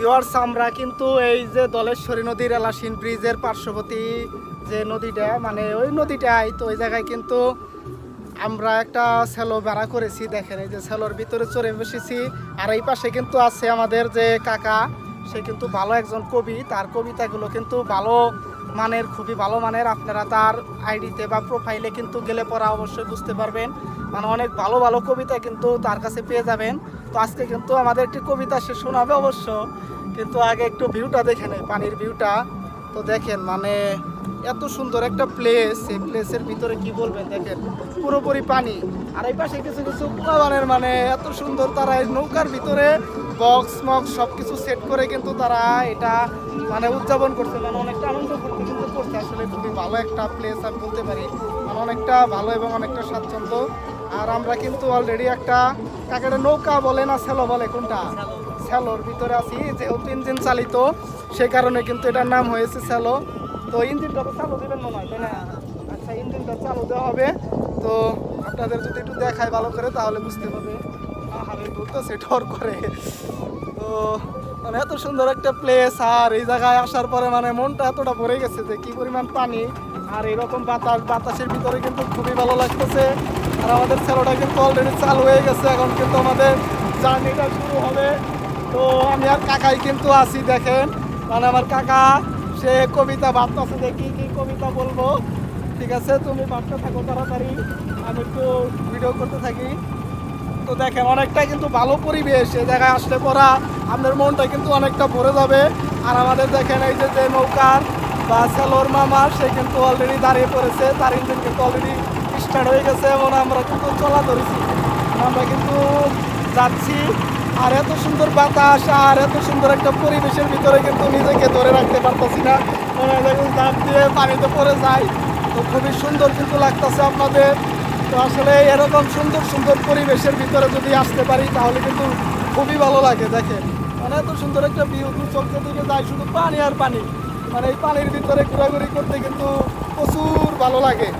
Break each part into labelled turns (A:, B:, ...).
A: Viewers আমরা কিন্তু এই যে দলেশ্বরী নদীর এলাসিন ব্রিজের পার্শ্ববর্তী যে নদীটা মানে ওই নদীটাই তো ওই জায়গায় কিন্তু আমরা একটা সেলো ভাড়া করেছি, দেখেন এই যে সেলোর ভিতরে চড়ে বসেছি। আর এই পাশে কিন্তু আছে আমাদের যে কাকা, সে কিন্তু ভালো একজন কবি। তার কবিতাগুলো কিন্তু ভালো মানের, খুবই ভালো মানের। আপনারা তার আইডিতে বা প্রোফাইলে কিন্তু গেলে পরা অবশ্যই বুঝতে পারবেন। মানে অনেক ভালো ভালো কবিতা কিন্তু তার কাছে পেয়ে যাবেন। তো আজকে কিন্তু আমাদের একটি কবিতা সে শোনাবে অবশ্য। কিন্তু আগে একটু ভিউটা দেখে নেই, পানির ভিউটা তো দেখেন মানে এত সুন্দর একটা প্লেস এই প্লেসের ভিতরে কি বলবেন, দেখেন, পুরোপুরি পানি। আর এই পাশে কিছু কিছু পোলাবানের মানে এত সুন্দর তারা এই নৌকার ভিতরে বক্স মক্স সব কিছু সেট করে কিন্তু তারা এটা মানে উদযাপন করছে মানে অনেকটা আনন্দ করতে কিন্তু করছে। আসলে খুবই ভালো একটা প্লেস আমি বলতে পারি। মানে অনেকটা ভালো এবং অনেকটা স্বাচ্ছন্দ্য। আর আমরা কিন্তু অলরেডি একটা কাকের নৌকা বলে না, সেলো বলে, কোনটা? স্যালোর ভিতরে আছি, যেহেতু ইঞ্জিন চালিত সেই কারণে কিন্তু এটার নাম হয়েছে স্যালো। তো ইঞ্জিনটা তো চালু দেবেন মনে হয় না? আচ্ছা ইঞ্জিনটা চালু দেওয়া হবে। তো আপনাদের যদি একটু দেখায় ভালো করে, তাহলে বুঝতে পারবে। আহারে ঠর করে। তো মানে এত সুন্দর একটা প্লেস আর এই জায়গায় আসার পরে মানে মনটা এতটা ভরে গেছে যে কি পরিমাণ পানি। আর এরকম বাতাস, বাতাসের ভিতরে কিন্তু খুবই ভালো লাগতেছে। আর আমাদের ছেলেটা কিন্তু অলরেডি চালু হয়ে গেছে। এখন কিন্তু আমাদের জার্নিটা শুরু হবে। তো আমি আর কাকাই কিন্তু আছি, দেখেন। মানে আমার কাকা, সে কবিতা ভাবতেছে কি কি কবিতা বলব। ঠিক আছে, তুমি ভাবতে থাকো তাড়াতাড়ি। আমি একটু ভিডিও করতে থাকি। তো দেখেন অনেকটা কিন্তু ভালো পরিবেশ এ জায়গায় আসলে পরা আপনার মনটা কিন্তু অনেকটা ভরে যাবে। আর আমাদের দেখেন, এই যে যে নৌকার বা সেলোর মামা, সে কিন্তু অলরেডি দাঁড়িয়ে পড়েছে। তার ইঞ্জিন কিন্তু অলরেডি স্টার্ট হয়ে গেছে এবং আমরা কিন্তু চলা ধরেছি। আমরা কিন্তু যাচ্ছি। আর এত সুন্দর বাতাস, আর এত সুন্দর একটা পরিবেশের ভিতরে কিন্তু নিজেকে ধরে রাখতে পারতেছি না। ধাপ দিয়ে পানিতে পড়ে যায়। তো খুবই সুন্দর কিন্তু লাগতেছে আপনাদের। তো আসলে এরকম সুন্দর সুন্দর পরিবেশের ভিতরে যদি আসতে পারি, তাহলে কিন্তু খুবই ভালো লাগে, দেখেন। মানে এত সুন্দর একটা দু চোখে দিকে যায়, শুধু পানি আর পানি। মানে এই পানির ভিতরে ঘোরাঘুরি করতে কিন্তু প্রচুর ভালো লাগে।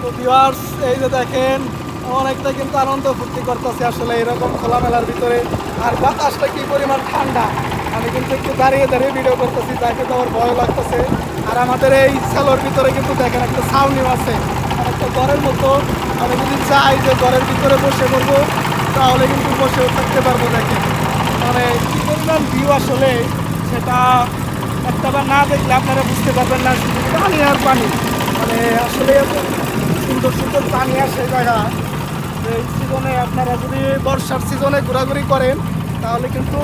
A: তো ভিউয়ার্স এই যে দেখেন অনেকটা কিন্তু আনন্দ ফুর্তি করতেছে আসলে এরকম খোলামেলার ভিতরে। আর বাতাসটা কি পরিমাণ ঠান্ডা? আমি কিন্তু একটু দাঁড়িয়ে দাঁড়িয়ে ভিডিও করতেছি যাকে তো আমার ভয় লাগতেছে। আর আমাদের এই সেলোর ভিতরে কিন্তু দেখেন একটা সাউন্ডিও আছে। আর একটা ঘরের মতো। আমি যদি চাই যে ঘরের ভিতরে বসে পড়ব তাহলে কিন্তু বসেও থাকতে পারব দেখেন। মানে কি পরিমাণ ভিউ আসলে সেটা একটা না দেখলে আপনারা বুঝতে পারবেন না পানি আর পানি। মানে আসলে এত সুন্দর সুন্দর পানি আসে জায়গা। এই সিজনে আপনারা যদি বর্ষার সিজনে ঘোরাঘুরি করেন, তাহলে কিন্তু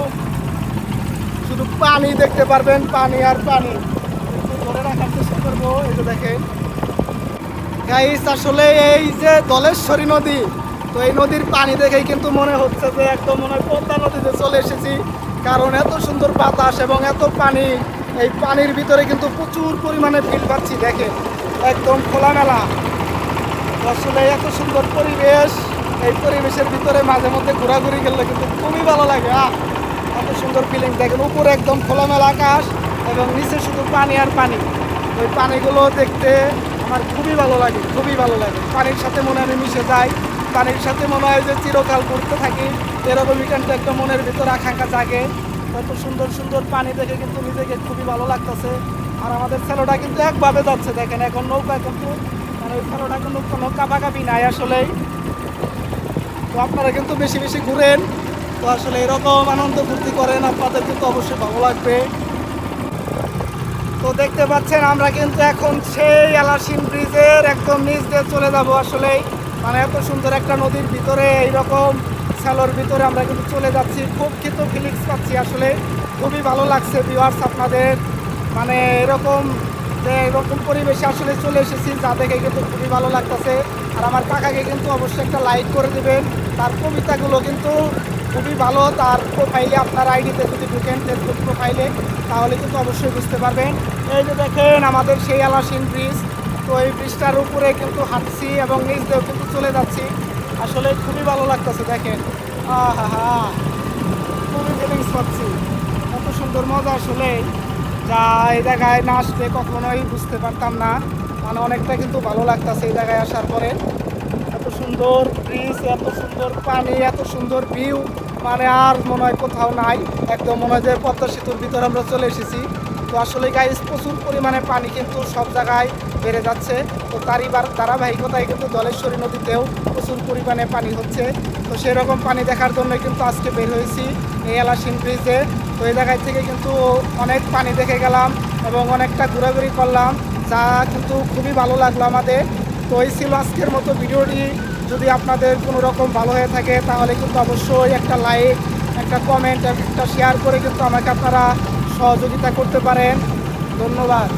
A: শুধু পানি দেখতে পারবেন, পানি আর পানি। ধরে রাখার চেষ্টা করব, এই যে দেখেন। গাইস আসলে এই যে দলেশ্বরী নদী, তো এই নদীর পানি দেখেই কিন্তু মনে হচ্ছে যে একদম মনে হয় পদ্মা নদীতে চলে এসেছি। কারণ এত সুন্দর বাতাস এবং এত পানি, এই পানির ভিতরে কিন্তু প্রচুর পরিমাণে ফিল পাচ্ছি, দেখেন। একদম খোলামেলা। আসলে এত সুন্দর পরিবেশ, এই পরিবেশের ভিতরে মাঝে মধ্যে ঘোরাঘুরি গেলে কিন্তু খুবই ভালো লাগে এত সুন্দর ফিলিং দেখেন, উপরে একদম খোলামেলা আকাশ এবং নিচে শুধু পানি আর পানি। ওই পানিগুলো দেখতে আমার খুবই ভালো লাগে, খুবই ভালো লাগে। পানির সাথে মনে আমি মিশে যাই, পানির সাথে মনে হয় যে চিরকাল ঘুরতে থাকি। এরকমই কিন্তু একটা মনের ভিতর আকাঙ্ক্ষা জাগে। এত সুন্দর সুন্দর পানি দেখে কিন্তু নিজেকে খুবই ভালো লাগতেছে। আর আমাদের ছেলেটা কিন্তু একভাবে যাচ্ছে। দেখেন এখন নৌকা কিন্তু মানে ওই ছেলেটা কিন্তু কোনো কাপাকাপি নাই আসলেই। তো আপনারা কিন্তু বেশি বেশি ঘুরেন। তো আসলে এরকম আনন্দ ফুর্তি করেন, আপনাদের কিন্তু অবশ্যই ভালো লাগবে। তো দেখতে পাচ্ছেন, আমরা কিন্তু এখন সেই এলাসিন ব্রিজের একদম নিচ দিয়ে চলে যাব আসলে মানে এত সুন্দর একটা নদীর ভিতরে, এইরকম স্যালোর ভিতরে আমরা কিন্তু চলে যাচ্ছি। খুব কিন্তু ফিলিংস পাচ্ছি আসলে। খুবই ভালো লাগছে ভিউয়ার্স আপনাদের। মানে এরকম যে এরকম পরিবেশে আসলে চলে এসেছি, যা দেখে কিন্তু খুবই ভালো লাগতেছে। আর আমার কাকাকে কিন্তু অবশ্যই একটা লাইক করে দেবেন। তার কবিতাগুলো কিন্তু খুবই ভালো। তার প্রোফাইলে আপনার আইডিতে যদি ঢুকেন ফেসবুক প্রোফাইলে তাহলে কিন্তু অবশ্যই বুঝতে পারবেন। এই যে দেখেন আমাদের সেই আলাসিন ব্রিজ তো এই ব্রিজটার উপরে কিন্তু হাঁটছি এবং নিচ দিয়েও কিন্তু চলে যাচ্ছি। আসলে খুবই ভালো লাগতেছে, দেখেন। আহা হা, খুবই ফিলিংস পাচ্ছি। এত সুন্দর মজা আসলে। যা এই জায়গায় না আসলে কখনোই বুঝতে পারতাম না। মানে অনেকটা কিন্তু ভালো লাগতেছে এই জায়গায় আসার পরে। এত সুন্দর ব্রিজ এত সুন্দর পানি, এত সুন্দর ভিউ মানে আর মনে হয় কোথাও নাই। একদম মনে হয় যে পদ্মা সেতুর ভিতরে আমরা চলে এসেছি। তো আসলে গাইস প্রচুর পরিমাণে পানি কিন্তু সব জায়গায় বেড়ে যাচ্ছে। তো তারই ধারাবাহিকতায় কিন্তু জলেশ্বরী নদীতেও প্রচুর পরিমাণে পানি হচ্ছে। তো সেরকম পানি দেখার জন্য কিন্তু আজকে বের হয়েছি এই এলাসিন ব্রিজে তো এই জায়গায় থেকে কিন্তু অনেক পানি দেখে গেলাম এবং অনেকটা ঘোরাঘুরি করলাম, যা কিন্তু খুবই ভালো লাগল আমাদের। তো এই ছিল আজকের মতো ভিডিওটি। যদি আপনাদের কোনো রকম ভালো হয়ে থাকে, তাহলে কিন্তু অবশ্যই একটা লাইক, একটা কমেন্ট, একটা শেয়ার করে কিন্তু আমাকে আপনারা সহযোগিতা করতে পারেন। ধন্যবাদ।